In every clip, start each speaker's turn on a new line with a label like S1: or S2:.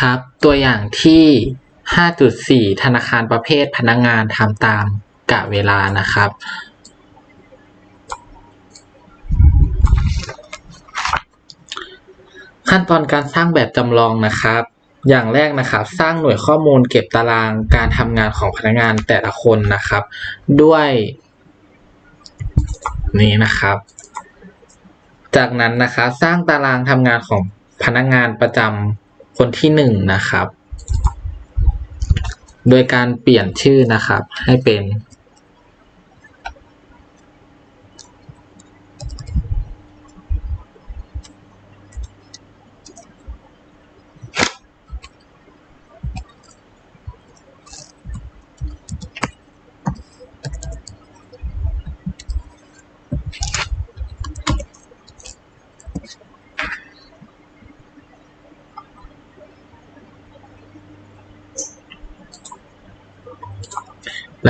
S1: ครับ ตัวอย่างที่ 5.4 ธนาคารประเภทพนักงานทำตามกะเวลานะครับ ขั้นตอนการสร้างแบบจำลองนะครับ อย่างแรกนะครับ สร้างหน่วยข้อมูลเก็บตารางการทำงานของพนักงานแต่ละคนนะครับ ด้วยนี้นะครับ จากนั้นนะครับสร้างตารางทำงานของพนักงานประจำ คนที่หนึ่งนะครับ โดยการเปลี่ยนชื่อนะครับให้เป็น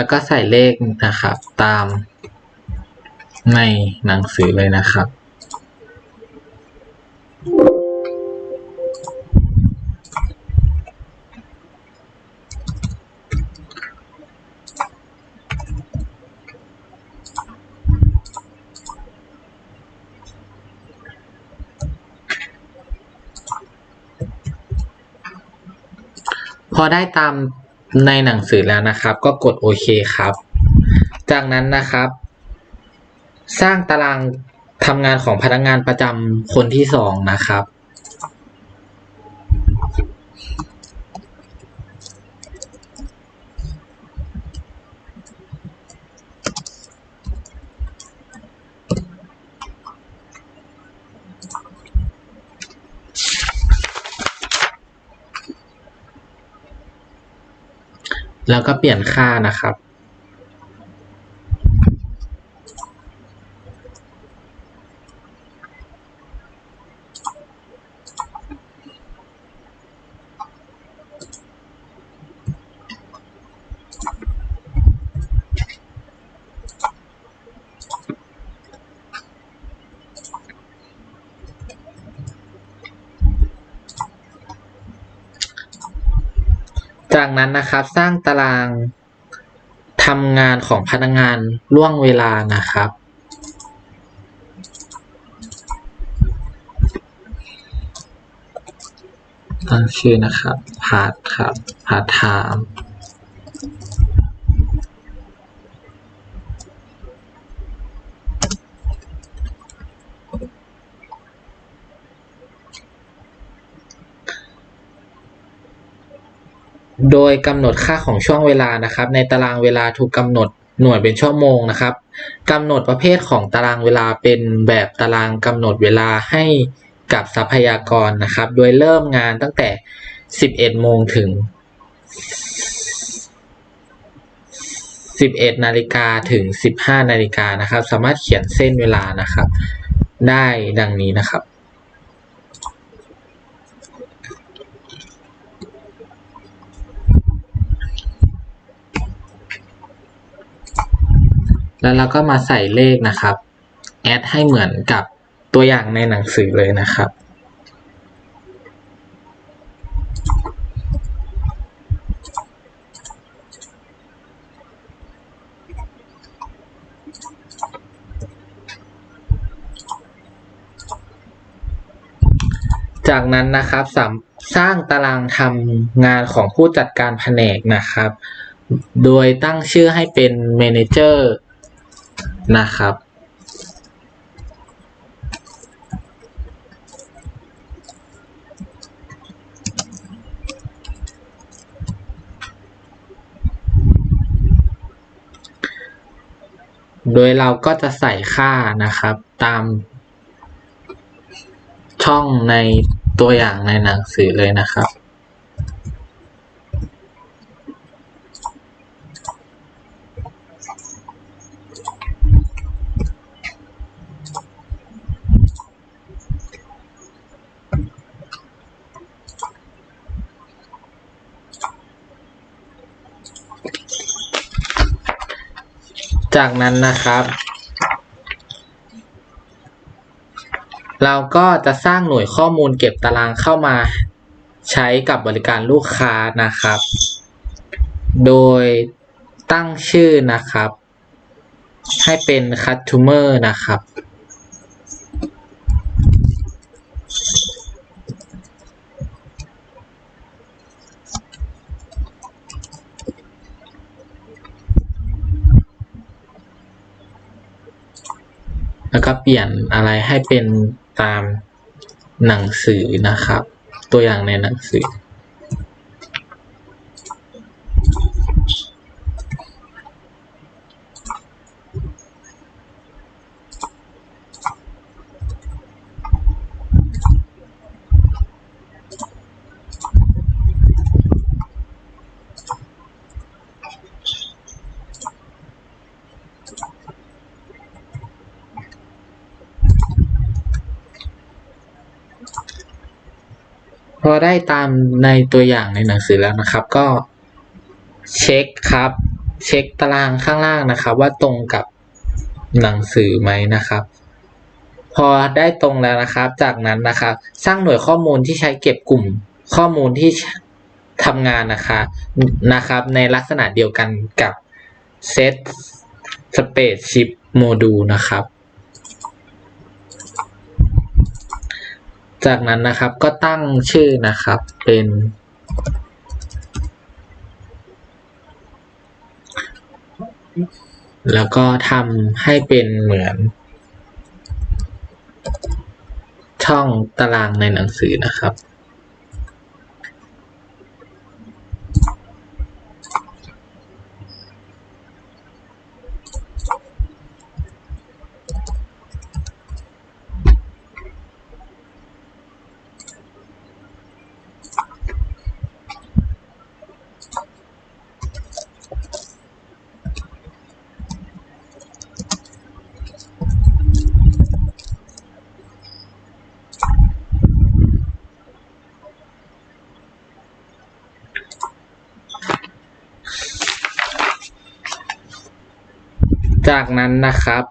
S1: แล้วก็ใส่เลขนะครับ ตามในหนังสือเลยนะครับ พอได้ตาม ในหนังสือแล้วนะครับ ก็กดโอเคครับ จากนั้นนะครับ สร้างตารางทำงานของพนักงานประจำคนที่สองนะครับ แล้วก็เปลี่ยนค่านะครับ จากนั้นนะครับสร้างตารางทำงานของพนักงานล่วงเวลานะครับตั้งชื่อนะครับพาร์ทครับพาร์ทไทม์ โดยกำหนดค่าของช่วงเวลานะครับ ในตารางเวลาถูกกำหนดหน่วยเป็นชั่วโมงนะครับกำหนดประเภทของตารางเวลาเป็นแบบตารางกำหนดเวลาให้กับทรัพยากรนะครับ โดยเริ่มงานตั้งแต่ 11 โมงถึง 11 นาฬิกาถึง 15 นาฬิกานะครับ สามารถเขียนเส้นเวลานะครับ ได้ดังนี้นะครับ แล้วเราก็มาใส่เลขนะครับ แอดให้เหมือนกับตัวอย่างในหนังสือเลยนะครับ จากนั้นนะครับสามสร้างตารางทำงานของผู้จัดการแผนกนะครับ โดยตั้งชื่อให้เป็น Manager นะครับ โดยเราก็จะใส่ค่านะครับตามช่องในตัวอย่างในหนังสือเลยนะครับ จากนั้นนะครับ เราก็จะสร้างหน่วยข้อมูลเก็บตารางเข้ามาใช้กับบริการลูกค้านะครับ โดยตั้งชื่อนะครับ ให้เป็น customer นะครับ แล้วก็เปลี่ยนอะไรให้เป็นตามหนังสือนะครับ ตัวอย่างในหนังสือ ได้ตามในตัวอย่างในหนังสือแล้วนะครับ ก็เช็คครับ เช็คตารางข้างล่างนะครับ ว่าตรงกับหนังสือไหมนะครับ พอได้ตรงแล้วนะครับ จากนั้นนะครับ สร้างหน่วยข้อมูลที่ใช้เก็บกลุ่มข้อมูลที่ทำงานนะคะนะครับ ในลักษณะเดียวกันกับ Set Spaceship Module นะครับ จากนั้นนะครับก็ตั้งชื่อนะครับเป็นแล้วก็ทำให้เป็นเหมือน ช่องตารางในหนังสือนะครับ จากนั้นนะครับ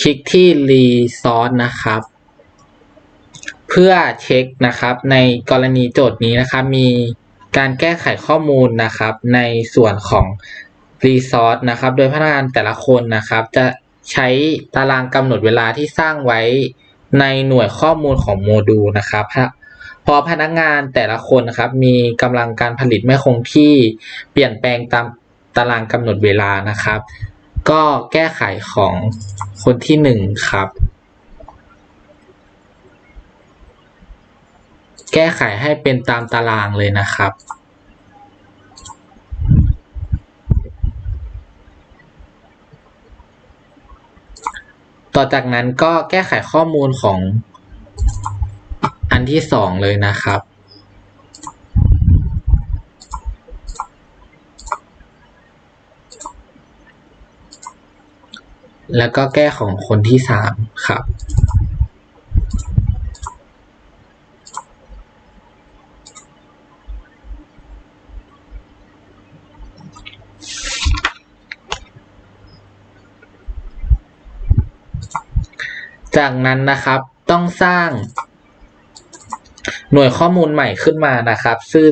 S1: คลิกที่ Resource นะครับ เพื่อเช็คนะครับ ในกรณีโจทย์นี้นะครับ มีการแก้ไขข้อมูลนะครับ ในส่วนของ Resource นะครับ โดยพนักงานแต่ละคนนะครับ จะใช้ตารางกำหนดเวลาที่สร้างไว้ในหน่วยข้อมูลของโมดูลนะครับพอพนักงานแต่ละคนนะครับ มีกำลังการผลิตไม่คงที่เปลี่ยนแปลงตาม ตารางกำหนดเวลานะครับ ก็แก้ไขของคนที่หนึ่งครับ แก้ไขให้เป็นตามตารางเลยนะครับต่อจากนั้นก็แก้ไขข้อมูลของอันที่สองเลยนะครับ แล้วก็แก้ของคนที่สามครับ จากนั้นนะครับต้องสร้างหน่วยข้อมูลใหม่ขึ้นมานะครับ ชื่อ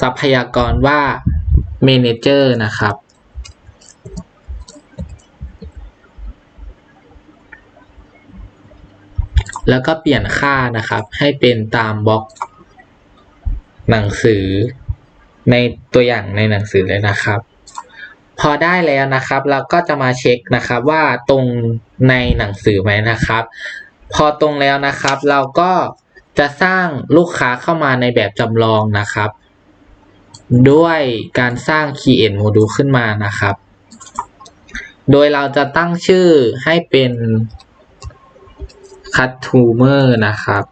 S1: ทรัพยากรว่า Manager นะครับ แล้วก็เปลี่ยนค่านะครับ ให้เป็นตามบล็อกหนังสือ ในตัวอย่างในหนังสือเลยนะครับ พอได้แล้วนะครับ เราก็จะมาเช็คนะครับว่าตรงในหนังสือไหมนะครับ พอตรงแล้วนะครับ เราก็จะสร้างลูกค้าเข้ามาในแบบจำลองนะครับ ด้วยการสร้าง Create Module ขึ้นมานะครับ โดยเราจะตั้งชื่อให้เป็น Customer นะครับ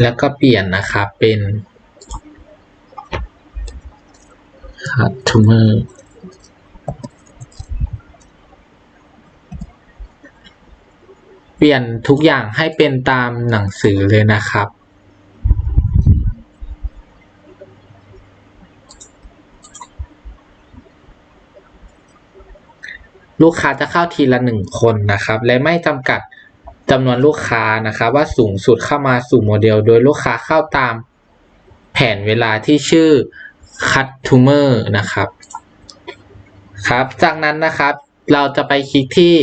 S1: แล้วก็เปลี่ยนนะครับเป็น customer ปปลี่ยนทุกอย่างให้เป็นตามหนังสือเลยนะครับ ลูกค้าจะเข้าทีละหนึ่งคนนะครับ และไม่จำกัดจำนวนลูกค้านะครับ ว่าสูงสุดเข้ามาสู่โมเดล โดยลูกค้าเข้าตามแผนเวลาที่ชื่อ customer นะครับ ครับ จากนั้นนะครับเราจะไปคลิกที่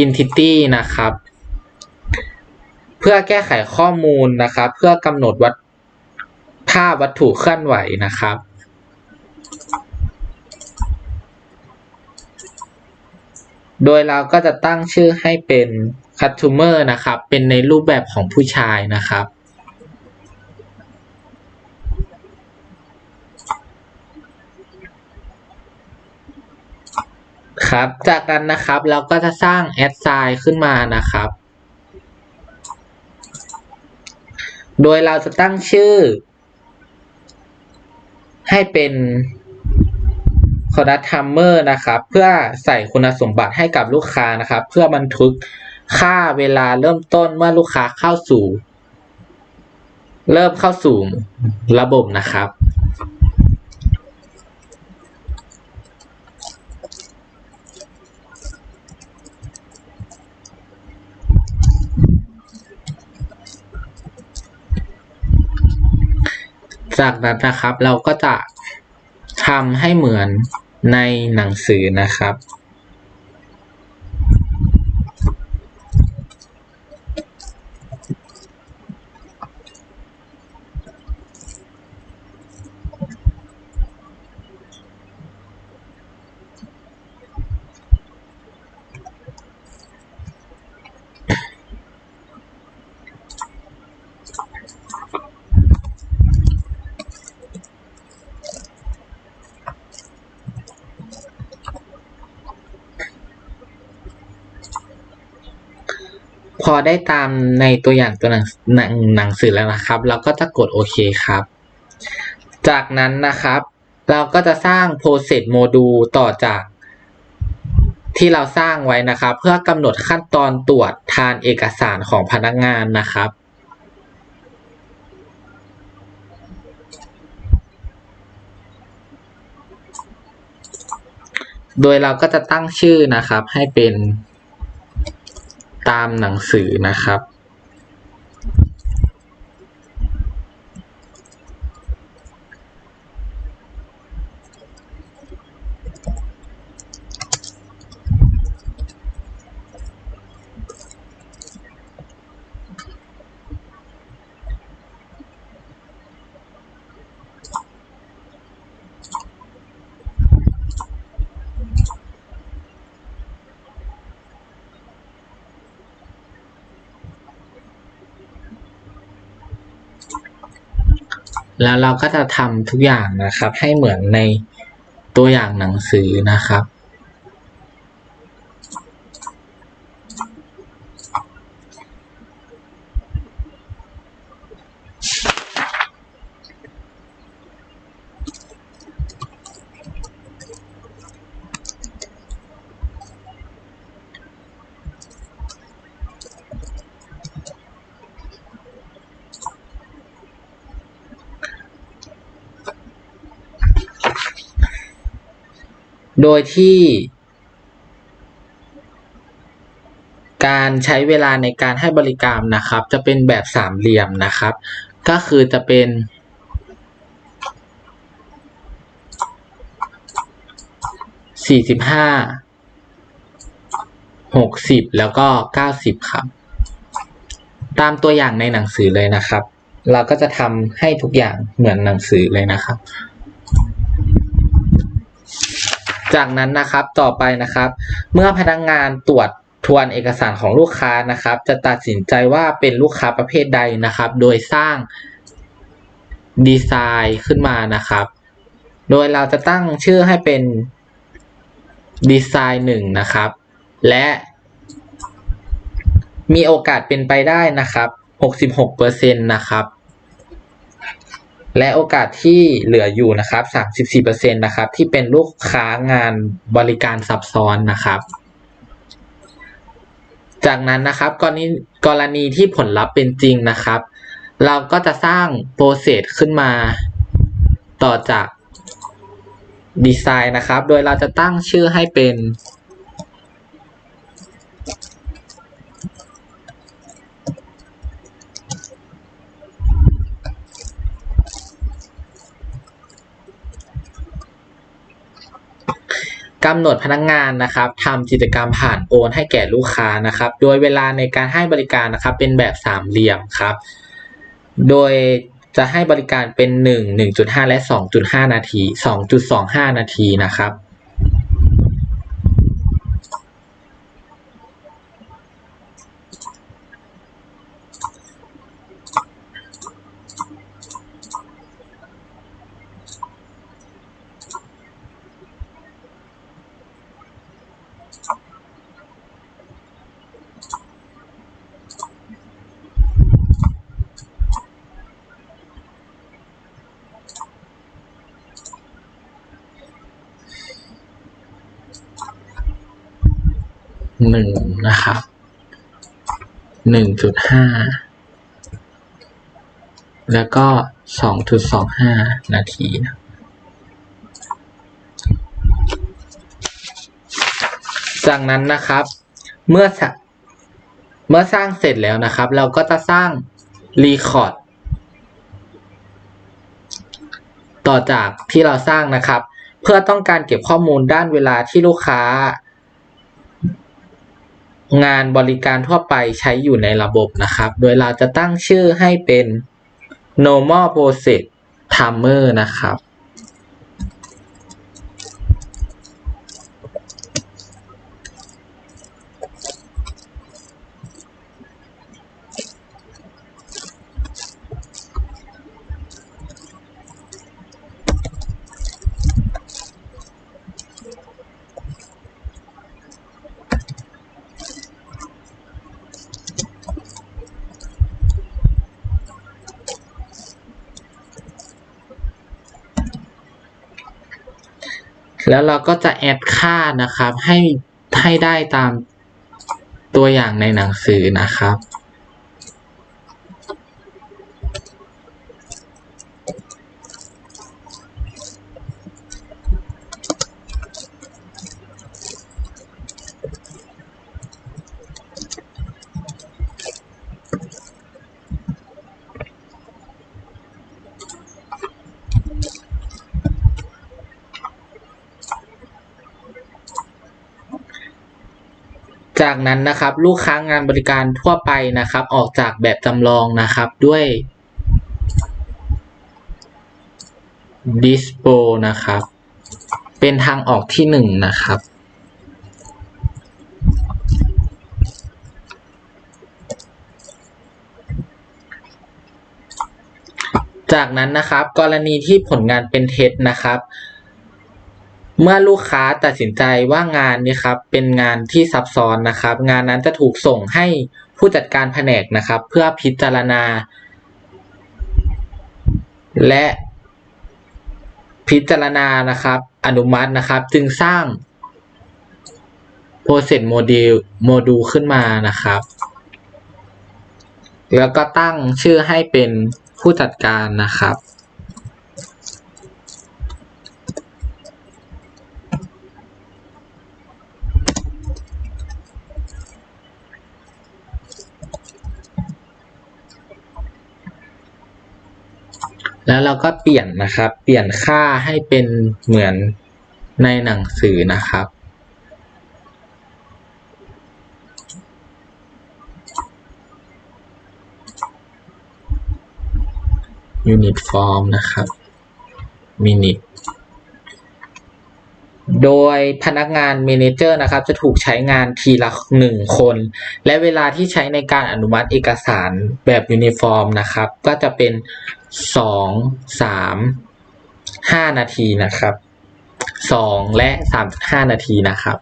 S1: entity นะครับ เพื่อแก้ไขข้อมูลนะครับ เพื่อกำหนดวัดภาพวัตถุเคลื่อนไหวนะครับ โดยเราก็จะตั้งชื่อให้เป็น customer นะครับ เป็นในรูปแบบของผู้ชายนะครับ ครับ จากนั้นนะครับเราก็จะสร้าง add sign ขึ้นมานะครับ โดยเราจะตั้งชื่อ ให้เป็น c o d a t i m e r นะครับ เพื่อใส่คุณสมบัติให้กับลูกค้านะครับ เพื่อบันทึกค่าเวลาเริ่มต้นเมื่อลูกค้าเข้าสู่ เริ่มเข้าสู่ระบบนะครับ จากนั้นนะครับ เราก็จะทำให้เหมือนในหนังสือนะครับ พอได้ตามในตัวอย่างตัวหนังหนังหนังสือแล้วนะครับ เราก็จะกดโอเคครับ จากนั้นนะครับ เราก็จะสร้าง process module ต่อจากที่เราสร้างไว้นะครับ เพื่อกำหนดขั้นตอนตรวจทานเอกสารของพนักงานนะครับ โดยเราก็จะตั้งชื่อนะครับให้เป็น ตามหนังสือนะครับ แล้วเราก็จะทำทุกอย่างนะครับ ให้เหมือนในตัวอย่างหนังสือนะครับ โดยที่ การใช้เวลาในการให้บริการนะครับ จะเป็นแบบสามเหลี่ยมนะครับ ก็คือจะเป็น สี่สิบห้าหกสิบแล้วก็เก้าสิบครับ ตามตัวอย่างในหนังสือเลยนะครับ เราก็จะทำให้ทุกอย่างเหมือนหนังสือเลยนะครับ จากนั้นนะครับต่อไปนะครับ เมื่อพนักงานตรวจทวนเอกสารของลูกค้านะครับ จะตัดสินใจว่าเป็นลูกค้าประเภทใดนะครับ โดยสร้างดีไซน์ขึ้นมานะครับ โดยเราจะตั้งชื่อให้เป็นดีไซน์หนึ่งนะครับ และมีโอกาสเป็นไปได้นะครับ 66%นะครับ และโอกาสที่เหลืออยู่นะครับ34%นะครับ ที่เป็นลูกค้างานบริการซับซ้อนนะครับ จากนั้นนะครับกรณีกรณีที่ผลลัพธ์เป็นจริงนะครับ เราก็จะสร้างโปรเซสขึ้นมา ต่อจากดีไซน์นะครับ โดยเราจะตั้งชื่อให้เป็นำหนดพนักงานนะครับทำกิจกรรมผ่านโอนให้แก่ลูกค้านะครับ โดยเวลาในการให้บริการนะครับเป็นแบบสามเหลี่ยมครับ โดยจะให้บริการเป็นหนึ่งหนึ่งจุดห้าและสองจุดห้านาทีสองจุดสองห้านาทีนะครับ หนึ่งนะครับหนึ่งจุดห้าแล้วก็สองจุดสองห้านาทีนะจากนั้นนะครับเมื่อเมื่อสร้างเสร็จแล้วนะครับ เราก็จะสร้างรีคอร์ดต่อจากที่เราสร้างนะครับ เพื่อต้องการเก็บข้อมูลด้านเวลาที่ลูกค้า งานบริการทั่วไปใช้อยู่ในระบบนะครับ โดยเราจะตั้งชื่อให้เป็น normal process timer นะครับ แล้วเราก็จะแอดค่านะครับ ให้ให้ได้ตามตัวอย่างในหนังสือนะครับ จากนั้นนะครับลูกค้างานบริการทั่วไปนะครับ ออกจากแบบจำลองนะครับด้วย dispo นะครับ เป็นทางออกที่หนึ่งนะครับ จากนั้นนะครับ กรณีที่ผลงานเป็นเท็จนะครับ เมื่อลูกค้าตัดสินใจว่างานนี้ครับเป็นงานที่ซับซ้อนนะครับ งานนั้นจะถูกส่งให้ผู้จัดการแผนกนะครับ เพื่อพิจารณา และพิจารณานะครับ อนุมัตินะครับ จึงสร้าง process module โมดูลขึ้นมานะครับ แล้วก็ตั้งชื่อให้เป็นผู้จัดการนะครับ แล้วเราก็เปลี่ยนนะครับ เปลี่ยนค่าให้เป็นเหมือนในหนังสือนะครับ unit form นะครับ minute โดยพนักงานเมนเจอร์นะครับ จะถูกใช้งานทีละหนึ่งคน และเวลาที่ใช้ในการอนุมัติเอกสารแบบยูนิฟอร์มนะครับ ก็จะเป็น สองสามห้านาทีนะครับสองและสามห้านาทีนะครับ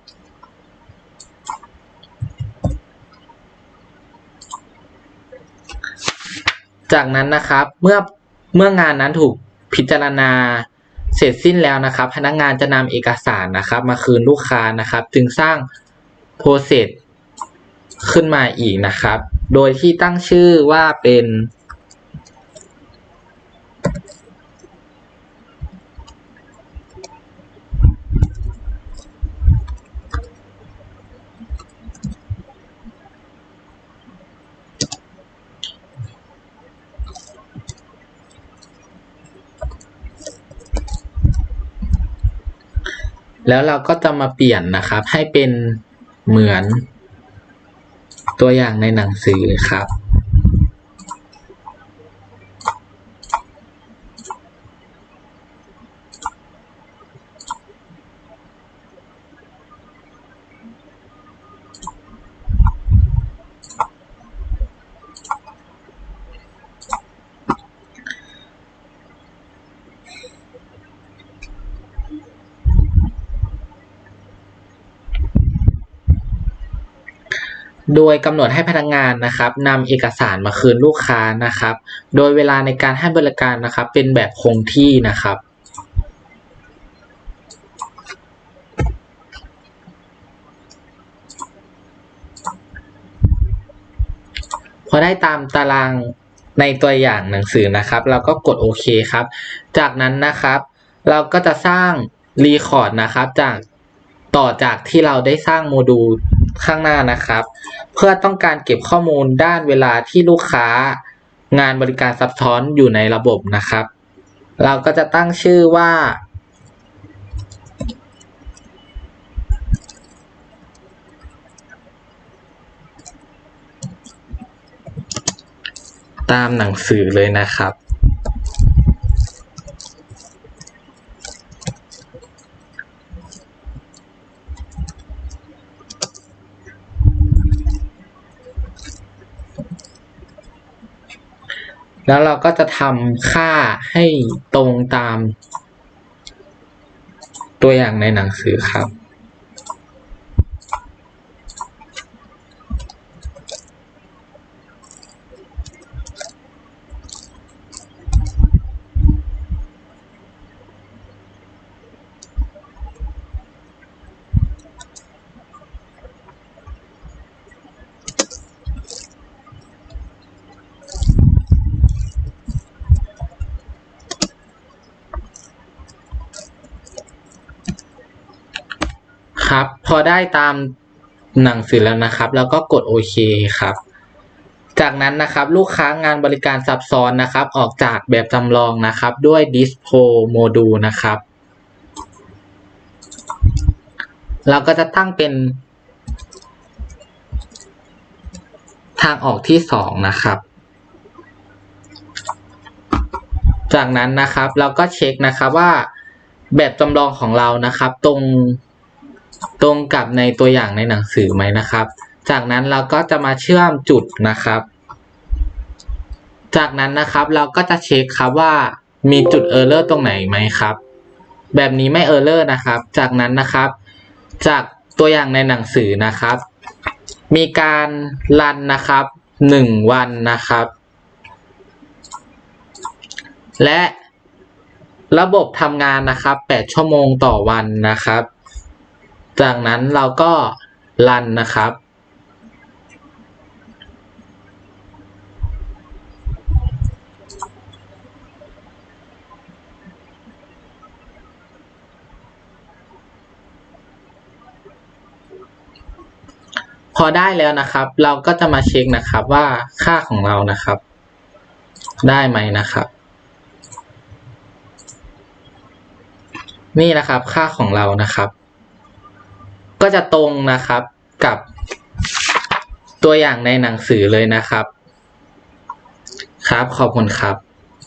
S1: จากนั้นนะครับเมื่อเมื่องานนั้นถูกพิจารณาเสร็จสิ้นแล้วนะครับ พนักงานจะนำเอกสารนะครับ มาคืนลูกค้านะครับ จึงสร้าง process ขึ้นมาอีกนะครับ โดยที่ตั้งชื่อว่าเป็น แล้วเราก็จะมาเปลี่ยนนะครับ ให้เป็นเหมือนตัวอย่างในหนังสือครับ โดยกำหนดให้พนักงานนะครับนำเอกสารมาคืนลูกค้านะครับ โดยเวลาในการให้บริการนะครับ เป็นแบบคงที่นะครับพอได้ตามตารางในตัวอย่างหนังสือนะครับ เราก็กดโอเคครับ จากนั้นนะครับ เราก็จะสร้างรีคอร์ดนะครับ จากต่อจากที่เราได้สร้างโมดูล ข้างหน้านะครับ เพื่อต้องการเก็บข้อมูลด้านเวลาที่ลูกค้างานบริการซับซ้อนอยู่ในระบบนะครับ เราก็จะตั้งชื่อว่า ตามหนังสือเลยนะครับ แล้วเราก็จะทำค่าให้ตรงตามตัวอย่างในหนังสือครับ ครับ พอ ได้ตามหนังสือแล้วนะครับ แล้วก็กดโอเคครับ จากนั้นนะครับลูกค้างานบริการซับซ้อนนะครับ ออกจากแบบจำลองนะครับ ด้วย Dispo Module นะครับ เราก็จะตั้งเป็น ทางออกที่สองนะครับจากนั้นนะครับเราก็เช็คนะครับว่าแบบจำลองของเรานะครับ ตรง ตรงกับในตัวอย่างในหนังสือไหมนะครับ จากนั้นเราก็จะมาเชื่อมจุดนะครับ จากนั้นนะครับเราก็จะเช็คครับว่ามีจุดเออร์เลอร์ตรงไหนไหมครับ แบบนี้ไม่เออร์เลอร์นะครับ จากนั้นนะครับ จากตัวอย่างในหนังสือนะครับ มีการรันนะครับหนึ่งวันนะครับ และระบบทำงานนะครับแปดชั่วโมงต่อวันนะครับ จากนั้นเราก็รันนะครับ พอได้แล้วนะครับ เราก็จะมาเช็คนะครับว่าค่าของเรานะครับ ได้ไหมนะครับ นี่นะครับค่าของเรานะครับ ก็จะตรงนะครับกับตัวอย่างในหนังสือเลยนะครับ ครับขอบคุณครับ